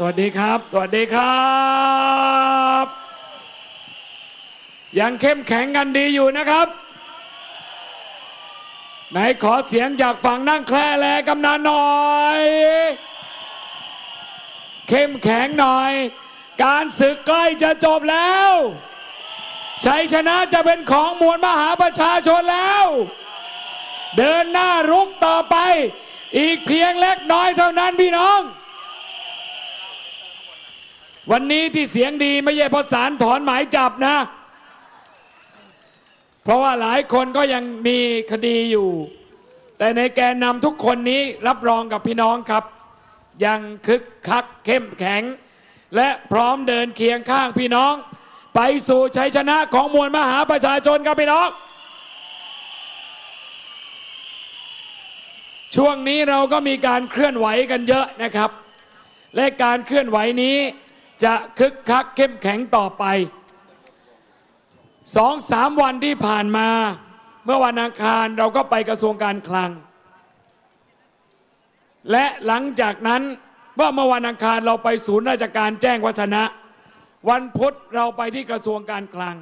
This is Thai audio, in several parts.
สวัสดีครับ สวัสดีครับ ยังเข้มแข็งกันดีอยู่นะครับ ไหนขอเสียงจากฝั่งนั่งแคล่แลกำนันหน่อย เข้มแข็งหน่อย การศึกใกล้จะจบแล้วชัยชนะจะเป็นของมวลมหาประชาชนแล้ว เดินหน้ารุกต่อไป อีกเพียงเล็กน้อยเท่านั้นพี่น้อง วันนี้ที่เสียงดีไม่ใช่เพราะศาลถอนหมายจับนะ เพราะว่าหลายคนก็ยังมีคดีอยู่ แต่ในแกนนำทุกคนนี้รับรองกับพี่น้องครับ ยังคึกคักเข้มแข็ง และพร้อมเดินเคียงข้างพี่น้อง ไปสู่ชัยชนะของมวลมหาประชาชนครับพี่น้องช่วงนี้เราก็มีการเคลื่อนไหวกันเยอะนะครับ และการเคลื่อนไหวนี้ จะคึกคักเข้มแข็งต่อไปสองสามวันที่ผ่านมา เมื่อวันอังคารเราก็ไปกระทรวงการคลัง และหลังจากนั้นเมื่อเมื่อวันอังคารเราไปศูนย์ราชการแจ้งวัฒนะ วันพุธเราไปที่กระทรวงการคลัง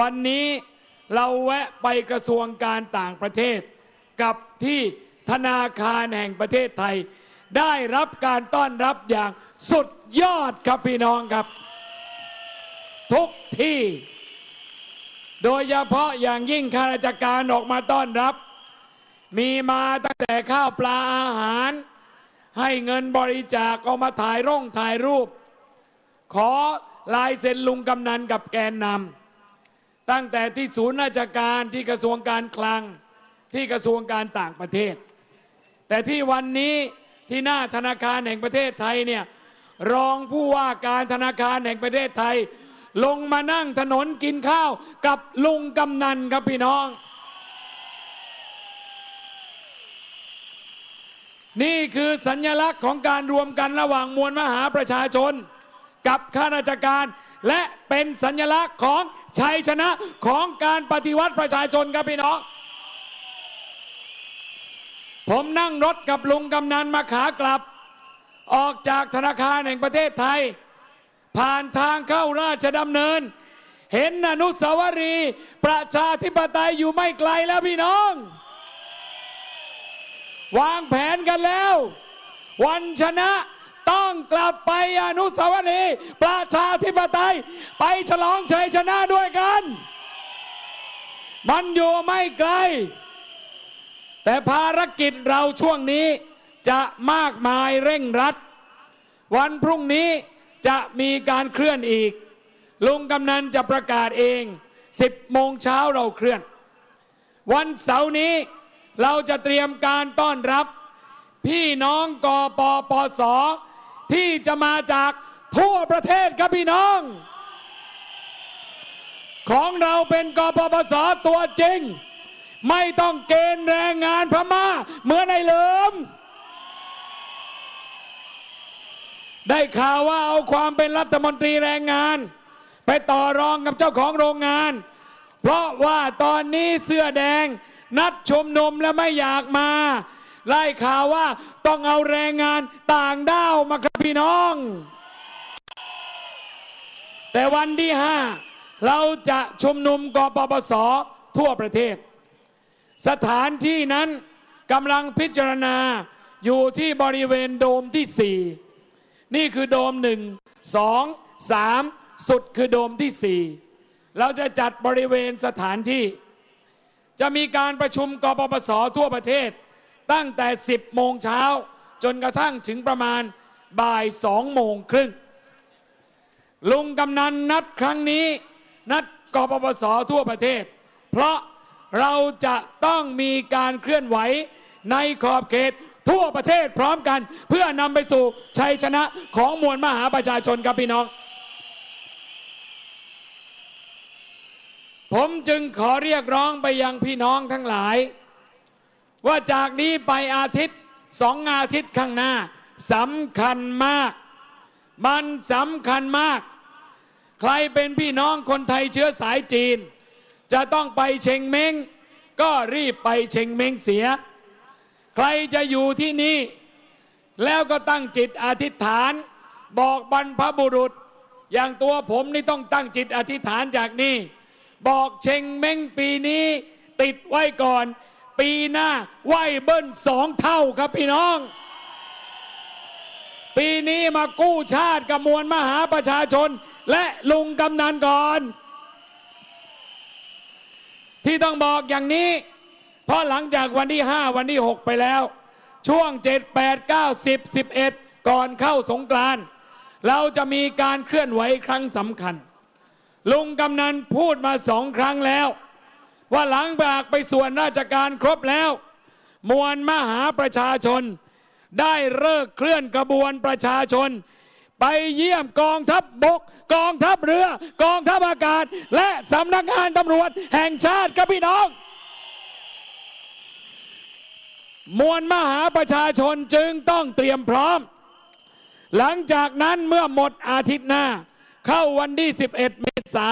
วันนี้เราแวะไปกระทรวงการต่างประเทศ กับที่ธนาคารแห่งประเทศไทย ได้รับการต้อนรับอย่างสุดยอดครับพี่น้องครับ ทุกที่ โดยเฉพาะอย่างยิ่งข้าราชการออกมาต้อนรับ มีมาตั้งแต่ข้าวปลาอาหาร ให้เงินบริจาคเอามาถ่ายร่องถ่ายรูป ขอลายเซ็นลุงกำนันกับแกนนำตั้งแต่ที่ศูนย์ราชการที่กระทรวงการคลังที่กระทรวงการต่างประเทศ แต่ที่วันนี้ ที่หน้าธนาคารแห่งประเทศไทยเนี่ยรองผู้ว่าการธนาคารแห่งประเทศไทย ลงมานั่งถนนกินข้าวกับลุงกำนันครับพี่น้อง นี่คือสัญลักษณ์ของการรวมกันระหว่างมวลมหาประชาชน กับข้าราชการ และเป็นสัญลักษณ์ของชัยชนะของการปฏิวัติประชาชนครับพี่น้อง ผมนั่งรถกับลุงกำนันมาขากลับ ออกจากธนาคารแห่งประเทศไทย ผ่านทางเข้าราชดำเนิน เห็นอนุสาวรีย์ประชาธิปไตยอยู่ไม่ไกลแล้วพี่น้อง วางแผนกันแล้ว วันชนะต้องกลับไปอนุสาวรีย์ประชาธิปไตย ไปฉลองชัยชนะด้วยกัน มันอยู่ไม่ไกล แต่ภารกิจเราช่วงนี้จะมากมายเร่งรัด วันพรุ่งนี้จะมีการเคลื่อนอีก ลุงกำนันจะประกาศเอง 10 โมงเช้าเราเคลื่อน วันเสาร์นี้เราจะเตรียมการต้อนรับ พี่น้องกปปส ที่จะมาจากทั่วประเทศครับพี่น้อง ของเราเป็นกปปสตัวจริง ไม่ต้องเกณฑ์แรงงานพม่าเหมือนในเหลิมได้ข่าวว่าเอาความเป็นรัฐมนตรีแรงงาน ไปต่อรองกับเจ้าของโรงงาน เพราะว่าตอนนี้เสื้อแดงนัดชุมนุมและไม่อยากมา ไล่ข่าวว่าต้องเอาแรงงานต่างด้าวมาครับพี่น้อง แต่วันที่ห้าเราจะชุมนุมกปปสทั่วประเทศ สถานที่นั้นกำลังพิจารณาอยู่ที่บริเวณโดมที่สี่นี่คือโดมหนึ่งสองสามสุดคือโดมที่สี่เราจะจัดบริเวณสถานที่ จะมีการประชุมกปปสทั่วประเทศ ตั้งแต่ 10 โมงเช้า จนกระทั่งถึงประมาณบ่ายสองโมงครึ่งลุงกำนันนัดครั้งนี้ นัดกปปสทั่วประเทศ เพราะ เราจะต้องมีการเคลื่อนไหวในขอบเขตทั่วประเทศพร้อมกัน เพื่อนำไปสู่ชัยชนะของมวลมหาประชาชนครับพี่น้อง ผมจึงขอเรียกร้องไปยังพี่น้องทั้งหลาย ว่าจากนี้ไปอาทิตย์สองอาทิตย์ข้างหน้าสำคัญมาก มันสำคัญมาก ใครเป็นพี่น้องคนไทยเชื้อสายจีน จะต้องไปเชงเม้ง ก็รีบไปเชงเม้งเสีย ใครจะอยู่ที่นี่ แล้วก็ตั้งจิตอธิษฐาน บอกบรรพบุรุษ อย่างตัวผมนี่ต้องตั้งจิตอธิษฐานจากนี่บอกเชงเม้งปีนี้ ติดไว้ก่อน ปีหน้าไหวเบิ้ลสองเท่าครับพี่น้อง ปีนี้มากู้ชาติกับมวลมหาประชาชน และลุงกำนันก่อน ที่ต้องบอกอย่างนี้ เพราะหลังจากวันที่ 5 วันที่ 6 ไปแล้ว ช่วง 7 8 9 10 11 ก่อนเข้าสงกรานต์เราจะมีการเคลื่อนไหวครั้งสำคัญ ลุงกำนันพูดมาสองครั้งแล้ว ว่าหลังจากไปส่วนราชการครบแล้ว มวลมหาประชาชน ได้เลิกเคลื่อนกระบวนประชาชน ไปเยี่ยมกองทัพบบก กองทัพเรือ กองทัพอากาศ และสำนักงานตำรวจแห่งชาติครับพี่น้อง มวลมหาประชาชนจึงต้องเตรียมพร้อม หลังจากนั้นเมื่อหมดอาทิตย์หน้า เข้าวันที่ 11 เมษา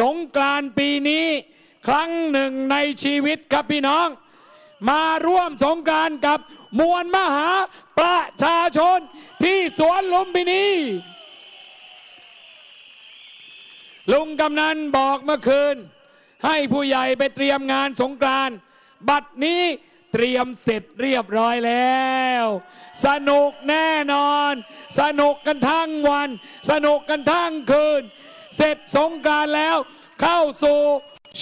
สงกรานต์ปีนี้ ครั้งหนึ่งในชีวิตครับพี่น้อง มาร่วมสงกรานกับมวลมหาประชาชนที่สวนลุมพินีลุงกำนันบอกเมื่อคืน ให้ผู้ใหญ่ไปเตรียมงานสงกรานต์บัดนี้เตรียมเสร็จเรียบร้อยแล้ว สนุกแน่นอน สนุกกันทั้งวัน สนุกกันทั้งคืน เสร็จสงกรานต์แล้ว เข้าสู่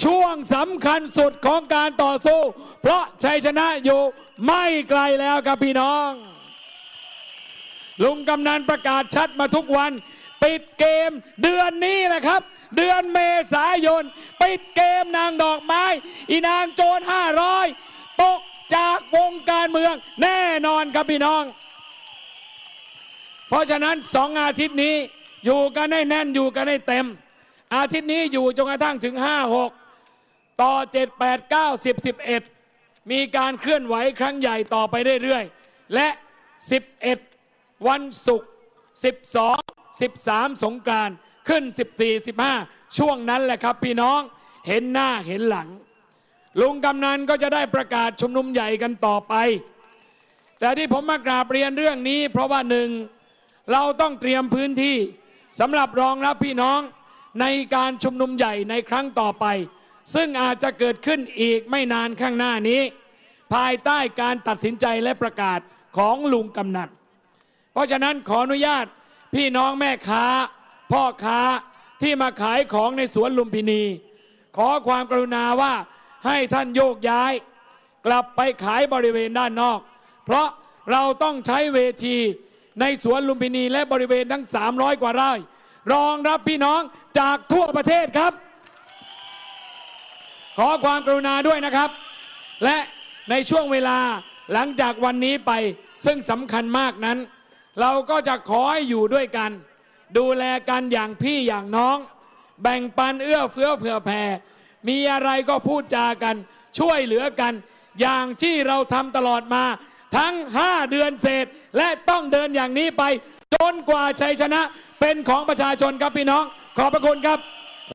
ช่วงสำคัญสุดของการต่อสู้ เพราะชัยชนะอยู่ไม่ไกลแล้วครับพี่น้อง ลุงกำนันประกาศชัดมาทุกวัน ปิดเกมเดือนนี้แหละครับ เดือนเมษายน ปิดเกมนางดอกไม้ อีนางโจร500 ตกจากวงการเมืองแน่นอนครับพี่น้อง เพราะฉะนั้นสองอาทิตย์นี้อยู่กันให้แน่นอยู่กันให้เต็มอาทิตย์นี้อยู่จนกระทั่งถึง 5 6 ต่อ 7 8 9 10 11 มีการเคลื่อนไหวครั้งใหญ่ต่อไปเรื่อยๆ และ 11 วันศุกร์12 13 สงกานต์ขึ้น 14 15 ช่วงนั้นแหละครับพี่น้องเห็นหน้าเห็นหลัง ลุงกำนันก็จะได้ประกาศชุมนุมใหญ่กันต่อไป แต่ที่ผมมากราบเรียนเรื่องนี้ เพราะว่าหนึ่งเราต้องเตรียมพื้นที่สำหรับรองรับพี่น้องในการชุมนุมใหญ่ในครั้งต่อไป ซึ่งอาจจะเกิดขึ้นอีกไม่นานข้างหน้านี้ ภายใต้การตัดสินใจและประกาศของลุงกำนันเพราะฉะนั้นขออนุญาตพี่น้องแม่ค้า พ่อค้าที่มาขายของในสวนลุมพินี ขอความกรุณาว่าให้ท่านโยกย้าย กลับไปขายบริเวณด้านนอก เพราะเราต้องใช้เวทีในสวนลุมพินีและบริเวณทั้ง 300 กว่าไร่รองรับพี่น้องจากทั่วประเทศครับ ขอความกรุณาด้วยนะครับ และในช่วงเวลาหลังจากวันนี้ไปซึ่งสำคัญมากนั้น เราก็จะขอให้อยู่ด้วยกัน ดูแลกันอย่างพี่อย่างน้อง แบ่งปันเอื้อเฟื้อเผื่อแผ่มีอะไรก็พูดจากัน ช่วยเหลือกัน อย่างที่เราทำตลอดมาทั้ง 5 เดือนเศษ และต้องเดินอย่างนี้ไป จนกว่าชัยชนะเป็นของประชาชนครับพี่น้อง ขอบพระคุณครับ